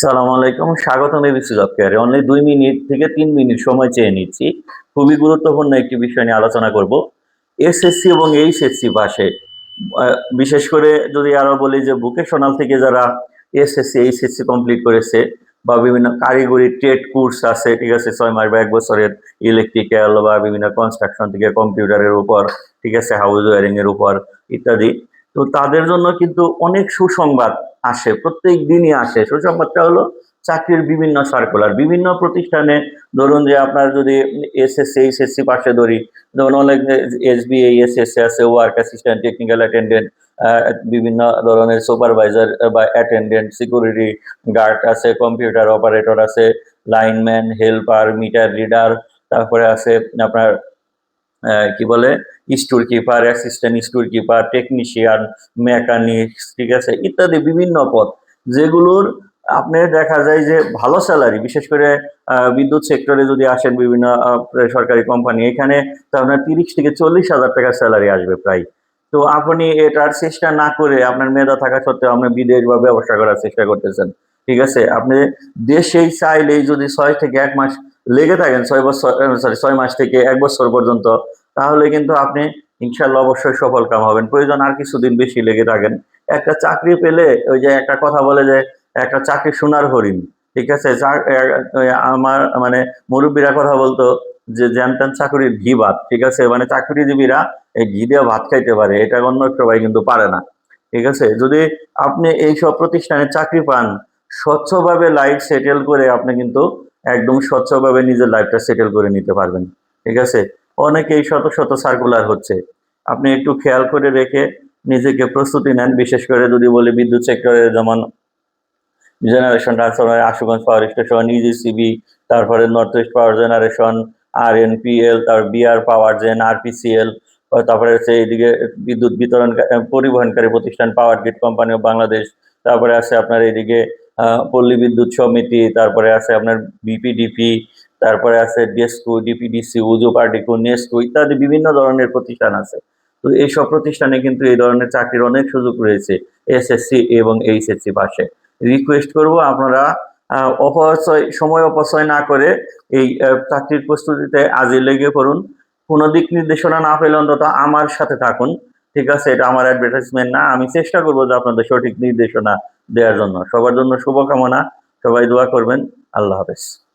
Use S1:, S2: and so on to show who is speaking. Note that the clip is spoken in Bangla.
S1: সালাম আলাইকুম স্বাগতম এবিসি জব কেয়ারে অনলি দুই মিনিট থেকে তিন মিনিট সময় চেয়ে নিচ্ছি। খুবই গুরুত্বপূর্ণ একটি বিষয় নিয়ে আলোচনা করব। এসএসসি এবং এইচএসসি পাশে বিশেষ করে যদি আরও বলি যে ভোকেশনাল থেকে যারা এসএসসি এইচএসসি কমপ্লিট করেছে বা বিভিন্ন কারিগরি ট্রেড কোর্স আছে, ঠিক আছে, ছয় মাস বা এক বছরের ইলেকট্রিক্যাল বা বিভিন্ন কনস্ট্রাকশন থেকে কম্পিউটারের উপর, ঠিক আছে হাউস ওয়ারিং এর উপর ইত্যাদি তো তাদের জন্য কিন্তু অনেক সুসংবাদ আসে, প্রত্যেক দিনই আসে। সুসংবাদটা হলো চাকরির বিভিন্ন সার্কুলার বিভিন্ন প্রতিষ্ঠানে ধরুন যে আপনার যদি এসএসসি এইচএসসি পাশে ধরি, যেমন অনেক এসবিআই এসএসসি আছে ওয়ার্ক অ্যাসিস্ট্যান্ট টেকনিক্যাল অ্যাটেন্ডেন্ট বিভিন্ন ধরনের সুপারভাইজার বা অ্যাটেন্ডেন্ট সিকিউরিটি গার্ড আছে কম্পিউটার অপারেটর আছে লাইনম্যান হেল্পার মিটার রিডার তারপরে আছে আপনার কি বলে storekeeper assistant storekeeper technician mechanic ঠিক আছে, ইত্যাদি বিভিন্ন পদ, যেগুলোর আপনি দেখা যায় যে ভালো স্যালারি বিশেষ করে বিদ্যুৎ সেক্টরে যদি আসেন বিভিন্ন সরকারি কোম্পানি এখানে তো আপনার তিরিশ থেকে চল্লিশ হাজার টাকার স্যালারি আসবে প্রায়। তো আপনি এটার চেষ্টা না করে আপনার মেধা থাকা সত্ত্বেও আপনি বিদেশ বা ব্যবসা করার চেষ্টা করতেছেন, ঠিক আছে? আপনি দেশেই চাইলেই যদি ছয় থেকে এক মাস লেগে থাকেন ছয় বছর সরি ছয় মাস থেকে এক বছর পর্যন্ত, তাহলে কিন্তু আপনি ইনশাল্লাহ অবশ্যই সফল কাম হবেন। প্রয়োজন আর কিছুদিন বেশি লেগে থাকেন। একটা চাকরি পেলে ওই যে একটা কথা বলে যে, একটা চাকরি সোনার হরিণ, ঠিক আছে? আমার মানে মুরব্বীরা কথা বলতো যে জ্যানত্যান চাকরির ঘি ভাত ঠিক আছে? মানে চাকরিজীবীরা এই ঘি দিয়ে ভাত খাইতে পারে, এটা অন্য সবাই কিন্তু পারে না, ঠিক আছে? যদি আপনি এই সব প্রতিষ্ঠানে চাকরি পান, স্বচ্ছভাবে লাইফ সেটেল করে আপনি কিন্তু একদম স্বচ্ছভাবে নিজের লাইফটা সেটেল করে নিতে পারবেন। ঠিক আছে? অনেকেই শত শত সার্কুলার হচ্ছে। আপনি একটু খেয়াল করে রেখে নিজেকে প্রস্তুতি নেন। বিশেষ করে যদি বলি বিদ্যুৎ সেক্টরে যেমন generation transformer Ashuganj power station EGCB তারপরে নর্থ ইস্ট পাওয়ার জেনারেশন আর এনপিএল তারপর বিআর পাওয়ার জেন আরপিসিএল তারপরে হচ্ছে এইদিকে বিদ্যুৎ বিতরণ, পরিবহনকারী প্রতিষ্ঠান power grid company of Bangladesh তারপরে আছে আপনার এইদিকে পল্লী বিদ্যুৎ সমিতি, তারপরে আছে আপনার বিপিডিপি তারপরে আছে ডেস্কো ডিপিডিসি উজু পার্টিকো নেস্কো ইত্যাদি বিভিন্ন ধরনের প্রতিষ্ঠান আছে। তো এইসব প্রতিষ্ঠানে কিন্তু এই ধরনের চাকরির অনেক সুযোগ রয়েছে এসএসসি এবং এইচএসসি পাশে। রিকোয়েস্ট করব আপনারা অপচয়, সময় অপচয় না করে এই চাকরির প্রস্তুতিতে আজই লেগে পড়ুন। কোনো দিক নির্দেশনা না পেলে অন্তত আমার সাথে থাকুন, ঠিক আছে? এটা আমার অ্যাডভার্টাইজমেন্ট না। আমি চেষ্টা করব যে আপনাদের সঠিক নির্দেশনা দেওয়ার জন্য। সবার জন্য শুভকামনা। সবাই দোয়া করবেন। আল্লাহ হাফেজ।